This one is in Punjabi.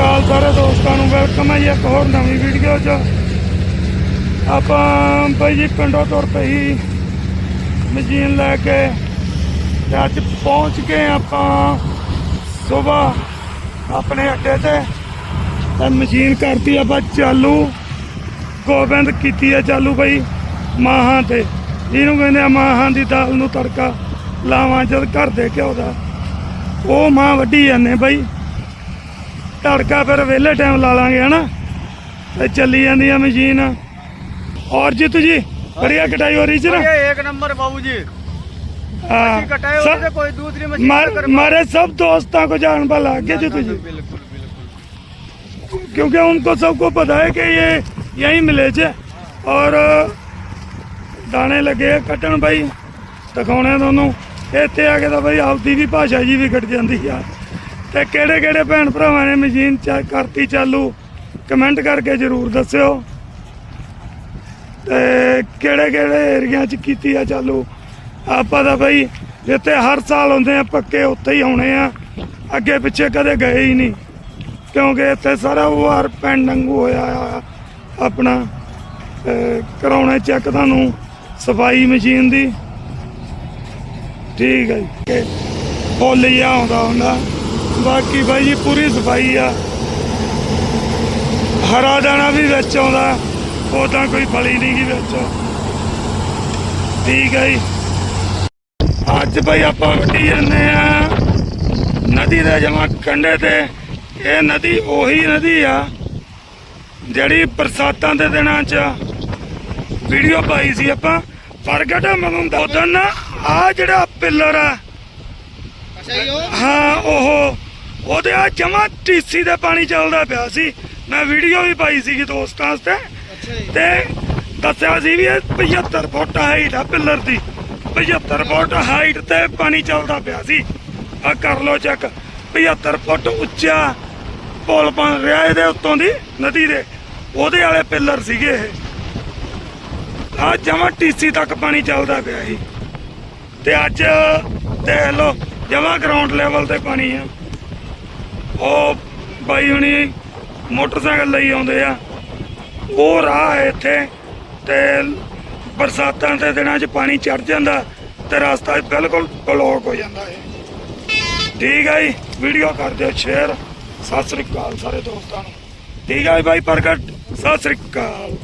ਅਕਾਲ ਸਾਰੇ ਦੋਸਤਾਂ ਨੂੰ ਵੈਲਕਮ ਹੈ ਜੀ ਇੱਕ ਹੋਰ ਨਵੀਂ ਵੀਡੀਓ 'ਚ। ਆਪਾਂ ਬਾਈ ਜੀ ਪਿੰਡੋਂ ਤੁਰ ਪਈ ਮਸ਼ੀਨ ਲੈ ਕੇ ਤੇ ਅੱਜ ਪਹੁੰਚ ਗਏ ਆਪਾਂ ਸਵੇਰ ਆਪਣੇ ਅੱਡੇ ਤੇ। ਤੇ ਮਸ਼ੀਨ ਕਰਤੀ ਆਪਾਂ ਚਾਲੂ, ਗੋਬਿੰਦ ਕੀਤੀ ਹੈ ਚਾਲੂ ਬਈ ਮਾਹਾਂ ਤੇ। ਜਿਹਨੂੰ ਕਹਿੰਦੇ ਆ ਮਾਹਾਂ ਦੀ ਦਾਲ ਨੂੰ ਤੜਕਾ ਲਾਵਾਂ ਜਦ ਘਰ ਦੇ ਘਿਓ ਦਾ। ਉਹ ਮਾਂ ਵੱਢੀ ਜਾਂਦੇ ਬਈ। ਤੜਕਾ ਫਿਰ ਵਿਹਲੇ ਟਾਈਮ ਲਾ ਲਾਂਗੇ ਹਨਾ ਤੇ ਚੱਲੀ ਜਾਂਦੀ ਆ ਮਸ਼ੀਨ ਔਰ ਜਿੱਤ ਜੀ ਬੜੀਆ ਕਟਾਈ ਹੋ ਰਹੀ ਚ ਨਾ ये एक नंबर बाबू जी हाँ, कटाई हो रही सब- है कोई दूसरी मशीन मार- कर मारे सब दोस्तों को जान वाला आगे जित जी बिल्कुल बिल्कुल क्योंकि उनको सबको पता है कि ये यही मिले चे और ਦਾਣੇ ਲੱਗੇ ਆ ਕੱਟਣ ਬਾਈ ਦਿਖਾਉਣੇ ਤੁਹਾਨੂੰ ਇੱਥੇ ਆ ਕੇ ਤਾਂ ਬਾਈ ਆਪਦੀ ਵੀ ਭਾਸ਼ਾ ਜੀ ਵਿਗੜ ਜਾਂਦੀ ਆ ਤੇ ਕਿਹੜੇ ਕਿਹੜੇ ਭੈਣ ਭਰਾਵਾਂ ਨੇ ਮਸ਼ੀਨ ਚੈੱਕ ਕਰਤੀ ਚਾਲੂ? ਕਮੈਂਟ ਕਰਕੇ ਜਰੂਰ ਦੱਸਿਓ। ਤੇ ਕਿਹੜੇ ਕਿਹੜੇ ਏਰੀਆ ਚ ਕੀਤੀ ਆ ਚਾਲੂ? ਆਪਾਂ ਤਾਂ ਬਈ ਜਿੱਥੇ ਹਰ ਸਾਲ ਹੁੰਦੇ ਆ, ਪੱਕੇ ਉੱਥੇ ਹੀ ਆਉਣੇ ਆ। ਅੱਗੇ ਪਿੱਛੇ ਕਦੇ ਗਏ ਹੀ ਨਹੀਂ। ਕਿਉਂਕਿ ਇੱਥੇ ਸਾਰਾ ਵਾਰ ਪਿੰਡ ਵਾਂਗੂ ਹੋਇਆ ਆ, ਆਪਣਾ। ਅਹ ਕਰਾਉਣਾ ਚੈੱਕ ਤੁਹਾਨੂੰ, ਸਫ਼ਾਈ ਮਸ਼ੀਨ ਦੀ। ਠੀਕ ਹੈ ਜੀ। ਕਿ ਫੁੱਲ ਆਉਂਦਾ ਹੁੰਦਾ। ਬਾਕੀ ਬਾਈ ਜੀ ਪੂਰੀ ਸਫ਼ਾਈ ਆ। ਹਰਾ ਦਾਣਾ ਵੀ ਵਿੱਚ ਆਉਂਦਾ ਉਹ ਤਾਂ ਕੋਈ ਫਲੀ ਨਹੀਂ ਗਈ ਵਿੱਚ। ਠੀਕ ਹੈ ਅੱਜ ਭਾਈ ਆਪਾਂ ਵੱਡੀ ਜਾਂਦੇ ਆ। ਨਦੀ ਦੇ ਜਮਾ ਕੰਡੇ ਤੇ। ਇਹ ਨਦੀ ਉਹੀ ਨਦੀ ਆ ਜਿਹੜੀ ਬਰਸਾਤਾਂ ਦੇ ਦਿਨਾਂ 'ਚ ਵੀਡੀਓ ਪਾਈ ਸੀ ਆਪਾਂ। ਪ੍ਰਗਟ ਮਨੁੰਦਾ ਉਦੋਂ ਆ ਜਿਹੜਾ ਪਿੱਲਰ ਆ ਹਾਂ ਉਹ ਉਹਦੇ ਆ ਜਮਾ ਟੀਸੀ ਦਾ ਪਾਣੀ ਚੱਲਦਾ ਪਿਆ ਸੀ। ਮੈਂ ਵੀਡੀਓ ਵੀ ਪਾਈ ਸੀਗੀ ਦੋਸਤਾਂ ਵਾਸਤੇ। ਤੇ ਦੱਸਿਆ ਸੀ ਵੀ ਇਹ 75 ਫੁੱਟ ਹਾਈਟ ਆ ਪਿੱਲਰ ਦੀ। 75 ਫੁੱਟ ਹਾਈਟ ਤੇ ਪਾਣੀ ਚੱਲਦਾ ਪਿਆ ਸੀ। ਆ ਕਰ ਲੋ ਚੈੱਕ 75 ਫੁੱਟ ਉੱਚਾ ਪੁਲ ਬਣ ਰਿਹਾ ਇਹਦੇ ਉੱਤੋਂ ਦੀ ਨਦੀ ਦੇ। ਉਹਦੇ ਵਾਲੇ ਪਿੱਲਰ ਸੀਗੇ ਇਹ। ਆ ਜਮਾ ਟੀਸੀ ਤੱਕ ਪਾਣੀ ਚੱਲਦਾ ਪਿਆ ਸੀ। ਤੇ ਅੱਜ ਦੇਖ ਲੋ ਜਮਾ ਗਰਾਊਂਡ ਲੈਵਲ ਤੇ ਪਾਣੀ ਆ। ਉਹ ਬਾਈ ਹੁਣੀ ਮੋਟਰਸਾਈਕਲ ਲਈ ਆਉਂਦੇ ਆ। ਉਹ ਰਾਹ ਹੈ ਇੱਥੇ ਤੇ ਬਰਸਾਤਾਂ ਦੇ ਦਿਨਾਂ 'ਚ ਪਾਣੀ ਚੜ ਜਾਂਦਾ ਤੇ ਰਸਤਾ ਬਿਲਕੁਲ ਬਲੌਕ ਹੋ ਜਾਂਦਾ ਹੈ ਠੀਕ ਹੈ ਜੀ ਵੀਡੀਓ ਕਰ ਦਿਓ ਸ਼ੇਅਰ ਸਤਿ ਸ੍ਰੀ ਅਕਾਲ ਸਾਰੇ ਦੋਸਤਾਂ ਨੂੰ। ਠੀਕ ਹੈ ਜੀ ਬਾਈ ਪ੍ਰਗਟ, ਸਤਿ ਸ੍ਰੀ ਅਕਾਲ।